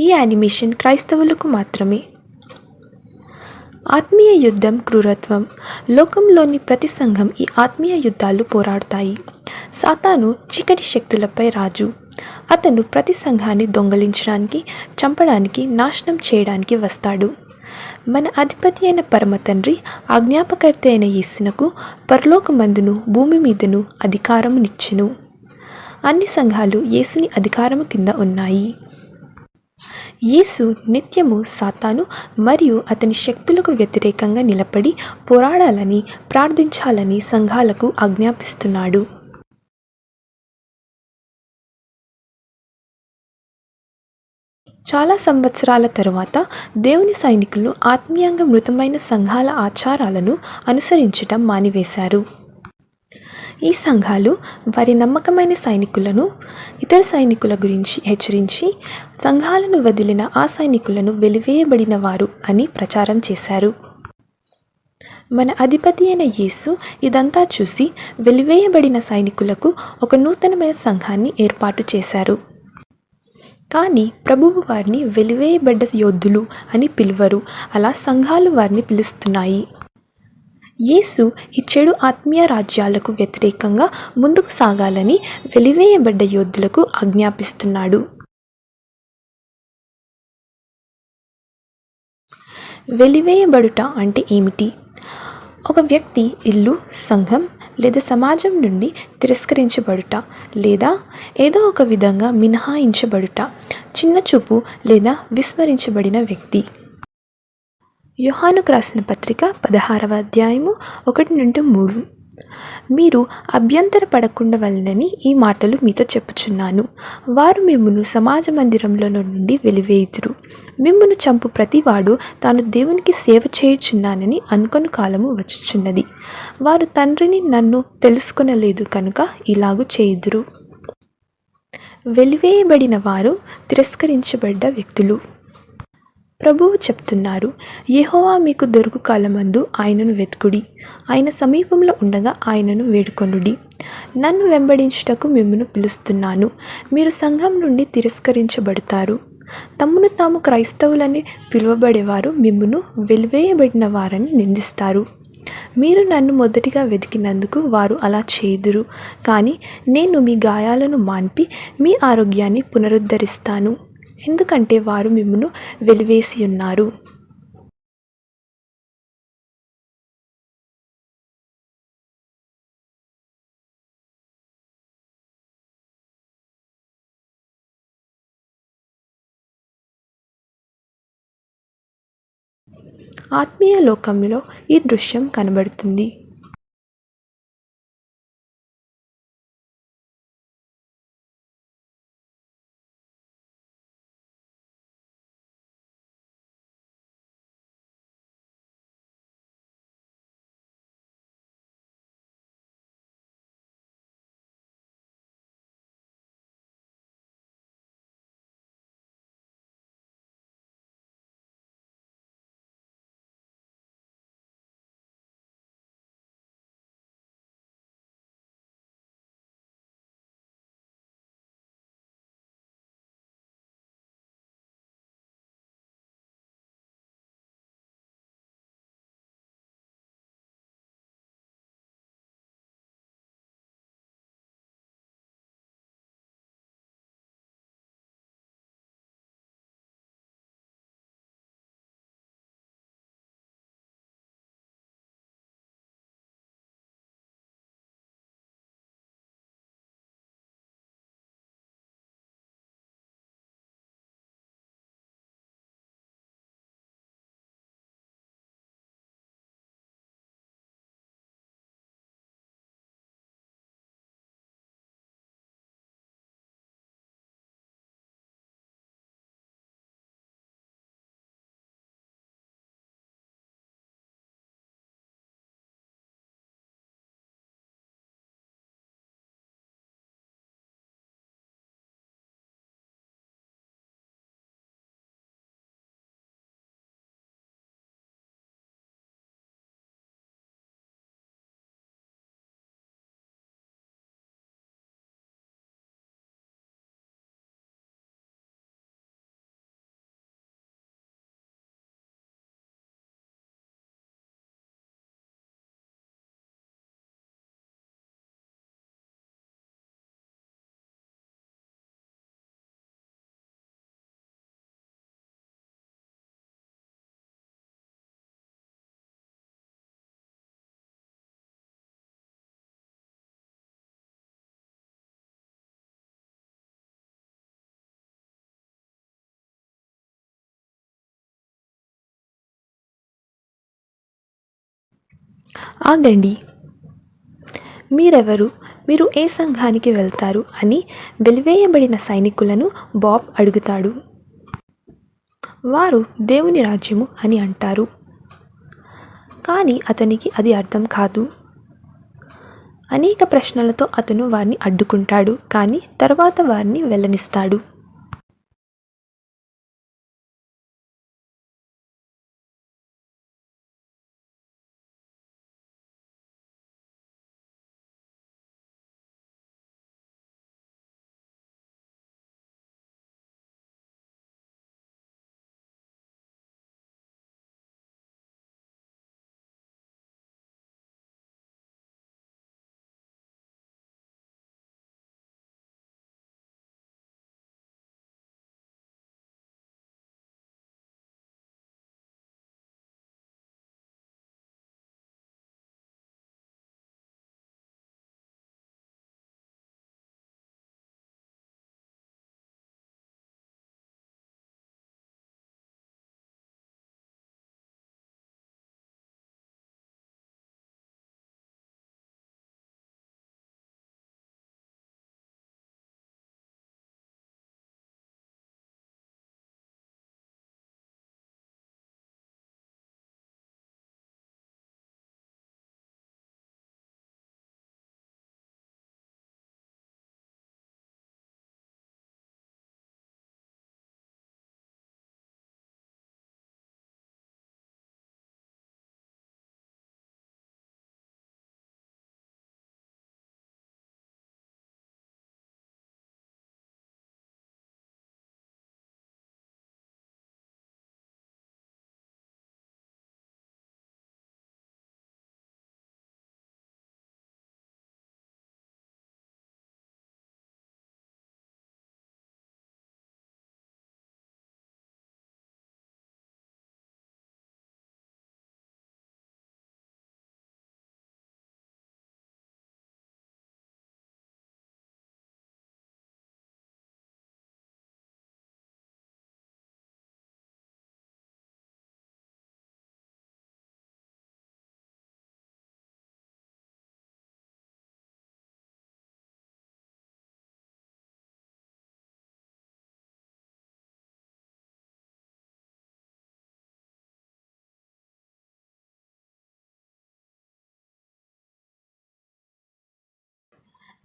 ఈ యానిమేషన్ క్రైస్తవులకు మాత్రమే. ఆత్మీయ యుద్ధం క్రూరత్వం. లోకంలోని ప్రతి సంఘం ఈ ఆత్మీయ యుద్ధాలు పోరాడతాయి. సాతాను చీకటి శక్తులపై రాజు. అతను ప్రతి సంఘాన్ని దొంగలించడానికి చంపడానికి నాశనం చేయడానికి వస్తాడు. మన అధిపతి అయిన పరమ తండ్రి ఆజ్ఞాపకర్త అయిన యేసునకు పరలోకమందును భూమి మీదను అధికారమునిచ్చెను. అన్ని సంఘాలు యేసుని అధికారము కింద ఉన్నాయి. యేసు నిత్యము సాతాను మరియు అతని శక్తులకు వ్యతిరేకంగా నిలబడి పోరాడాలని ప్రార్థించాలని సంఘాలకు ఆజ్ఞాపిస్తున్నాడు. చాలా సంవత్సరాల తరువాత దేవుని సైనికులు ఆత్మీయంగా మృతమైన సంఘాల ఆచారాలను అనుసరించటం మానివేశారు. ఈ సంఘాలు వారి నమ్మకమైన సైనికులను ఇతర సైనికుల గురించి హెచ్చరించి సంఘాలను వదిలిన ఆ సైనికులను వెలివేయబడిన వారు అని ప్రచారం చేశారు. మన అధిపతి అయిన యేసు ఇదంతా చూసి వెలివేయబడిన సైనికులకు ఒక నూతనమైన సంఘాన్ని ఏర్పాటు చేశారు. కానీ ప్రభువు వారిని వెలివేయబడ్డ యోధులు అని పిలువరు అలా సంఘాలు వారిని పిలుస్తున్నాయి. యేసు ఈ చెడు ఆత్మీయ రాజ్యాలకు వ్యతిరేకంగా ముందుకు సాగాలని వెలివేయబడ్డ యోధులకు ఆజ్ఞాపిస్తున్నాడు. వెలివేయబడుట అంటే ఏమిటి? ఒక వ్యక్తి ఇల్లు సంఘం లేదా సమాజం నుండి తిరస్కరించబడుట లేదా ఏదో ఒక విధంగా మినహాయించబడుట చిన్న చూపు లేదా విస్మరించబడిన వ్యక్తి. యోహానుకు రాసిన పత్రిక పదహారవ అధ్యాయము ఒకటి నుండి మూడు. మీరు అభ్యంతర పడకుండా వలనని ఈ మాటలు మీతో చెప్పుచున్నాను. వారు మిమ్మును సమాజ మందిరంలో నుండి వెలివేయుదురు. మిమ్మును చంపు ప్రతివాడు తాను దేవునికి సేవ చేయుచున్నానని అనుకొని కాలము వచ్చుచున్నది. వారు తండ్రిని నన్ను తెలుసుకొనలేదు కనుక ఇలాగు చేయుదురు. వెలివేయబడిన వారు తిరస్కరించబడ్డ వ్యక్తులు. ప్రభువు చెప్తున్నారు యెహోవా మీకు దొరుకు కాలమందు ఆయనను వెతుకుడి. ఆయన సమీపంలో ఉండగా ఆయనను వేడుకొనుడి. నన్ను వెంబడించుటకు మిమ్మను పిలుస్తున్నాను. మీరు సంఘం నుండి తిరస్కరించబడతారు. తమను తాము క్రైస్తవులని పిలువబడేవారు మిమ్మును వెలివేయబడిన వారని నిందిస్తారు. మీరు నన్ను మొదటిగా వెతికినందుకు వారు అలా చేదురు కానీ నేను మీ గాయాలను మాన్పి మీ ఆరోగ్యాన్ని పునరుద్ధరిస్తాను. ఎందుకంటే వారు మిమ్మను వెలివేసి ఉన్నారు. ఆత్మీయ లోకంలో ఈ దృశ్యం కనబడుతుంది. ఆగండి. మీరెవరు? మీరు ఏ సంఘానికి వెళ్తారు? అని వెలివేయబడిన సైనికులను బాబ్ అడుగుతాడు. వారు దేవుని రాజ్యము అని అంటారు. కానీ అతనికి అది అర్థం కాదు. అనేక ప్రశ్నలతో అతను వారిని అడ్డుకుంటాడు. కానీ తర్వాత వారిని వెళ్ళనిస్తాడు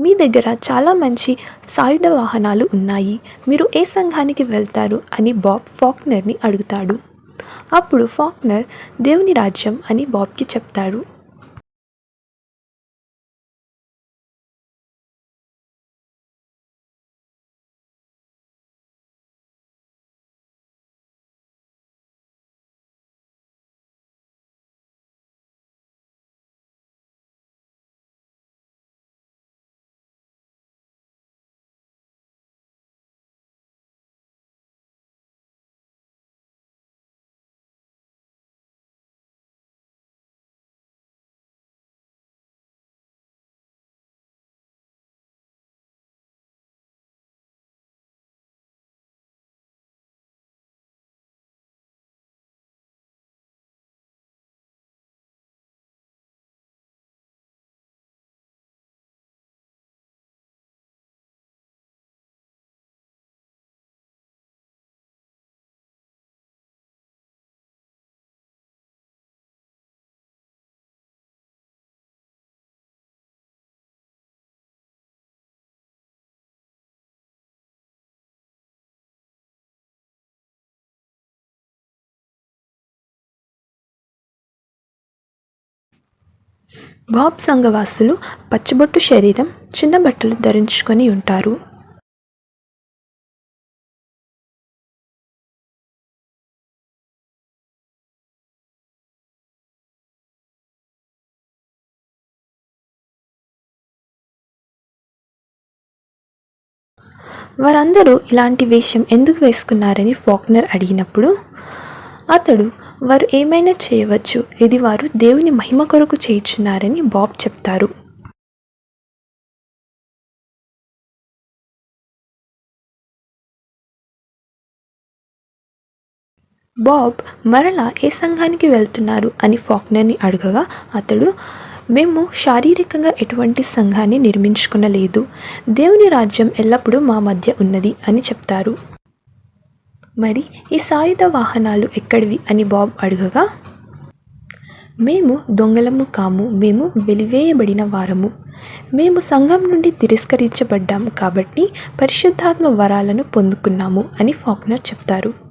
మీ దగ్గర చాలా మంచి సాయుధ వాహనాలు ఉన్నాయి. మీరు ఏ సంఘానికి వెళ్తారు? అని బాబ్ ఫాక్నర్ని అడుగుతాడు. అప్పుడు ఫాక్నర్ దేవుని రాజ్యం అని బాబ్కి చెప్తాడు. బాబ్ సంఘవాసులు పచ్చబొట్టు శరీరం చిన్న బట్టలు ధరించుకొని ఉంటారు. వారందరూ ఇలాంటి వేషం ఎందుకు వేసుకున్నారని ఫాక్నర్ అడిగినప్పుడు అతడు వారు ఏమైనా చేయవచ్చు. ఇది వారు దేవుని మహిమ కొరకు చేయుచున్నారని బాబ్ చెప్తారు. బాబ్ మరలా ఏ సంఘానికి వెళ్తున్నారు అని ఫాక్నర్ని అడగగా అతడు మేము శారీరకంగా ఎటువంటి సంఘాన్ని నిర్మించుకునలేదు. దేవుని రాజ్యం ఎల్లప్పుడూ మా మధ్య ఉన్నది అని చెప్తారు. మరి ఈ సాయుధ వాహనాలు ఎక్కడివి అని బాబ్ అడగగా మేము దొంగలము కాము మేము వెలివేయబడిన వారము. మేము సంఘం నుండి తిరస్కరించబడ్డాము కాబట్టి పరిశుద్ధాత్మ వరాలను పొందుకున్నాము అని ఫాక్నర్ చెప్తారు.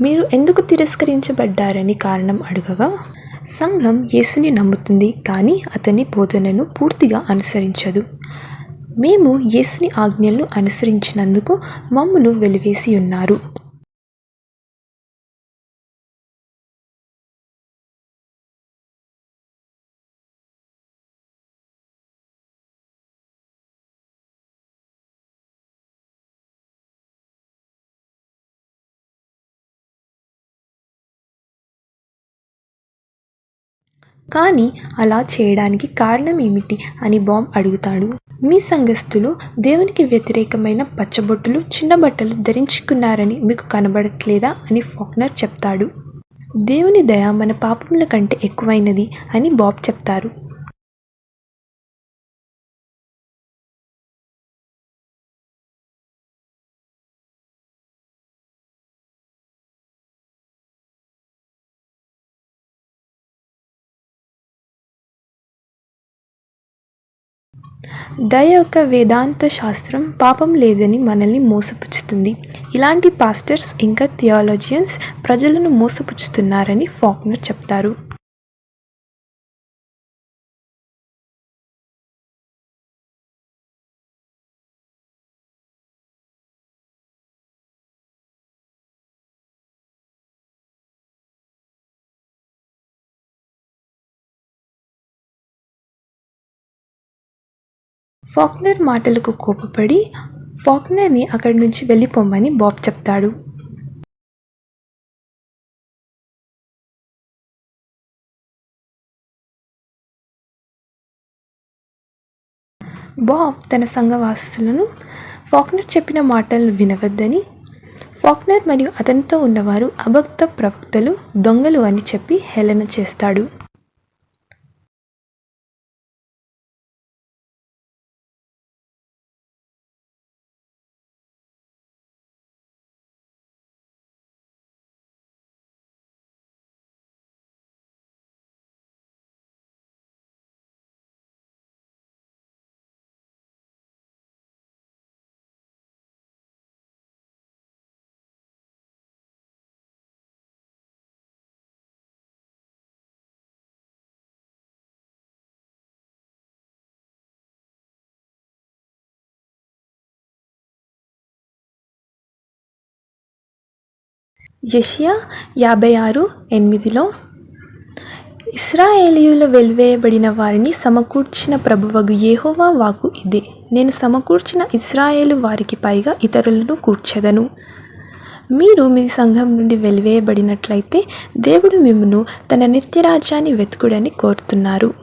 మీరు ఎందుకు తిరస్కరించబడ్డారని కారణం అడగగా సంఘం యేసుని నమ్ముతుంది కానీ అతని బోధనను పూర్తిగా అనుసరించదు. మేము యేసుని ఆజ్ఞలను అనుసరించినందుకు మమ్మను వెలివేసి ఉన్నారు కానీ అలా చేయడానికి కారణం ఏమిటి అని బాంబ్ అడుగుతాడు. మీ సంఘస్థులు దేవునికి వ్యతిరేకమైన పచ్చబొట్టులు చిన్న బట్టలు ధరించుకున్నారని మీకు కనబడట్లేదా అని ఫాక్నర్ చెప్తాడు. దేవుని దయ మన పాపముల కంటే ఎక్కువైనది అని బాబ్ చెప్తారు. దయ యొక్క వేదాంత శాస్త్రం పాపం లేదని మనల్ని మోసపుచ్చుతుంది. ఇలాంటి పాస్టర్స్ ఇంకా థియాలజియన్స్ ప్రజలను మోసపుచ్చుతున్నారని ఫాక్నర్ చెప్తారు. ఫాక్నర్ మాటలకు కోపపడి ఫాక్నర్ని అక్కడి నుంచి వెళ్ళిపోమ్మని బాబ్ చెప్తాడు. బాబ్ తన సంఘవాసులను ఫాక్నర్ చెప్పిన మాటలను వినవద్దని ఫాక్నర్ మరియు అతనితో ఉన్నవారు అభక్త ప్రవక్తలు దొంగలు అని చెప్పి హేళన చేస్తాడు. యెషయా యాభై ఆరు ఎనిమిదిలో ఇస్రాయేలీయులు వెలివేయబడిన వారిని సమకూర్చిన ప్రభువగు యెహోవా వాక్కు ఇదే. నేను సమకూర్చిన ఇస్రాయేలు వారికి పైగా ఇతరులను కూర్చెదను. మీరు మీ సంఘం నుండి వెలివేయబడినట్లయితే దేవుడు మిమ్మను తన నిత్యరాజ్యాన్ని వెతుకుడని కోరుతున్నారు.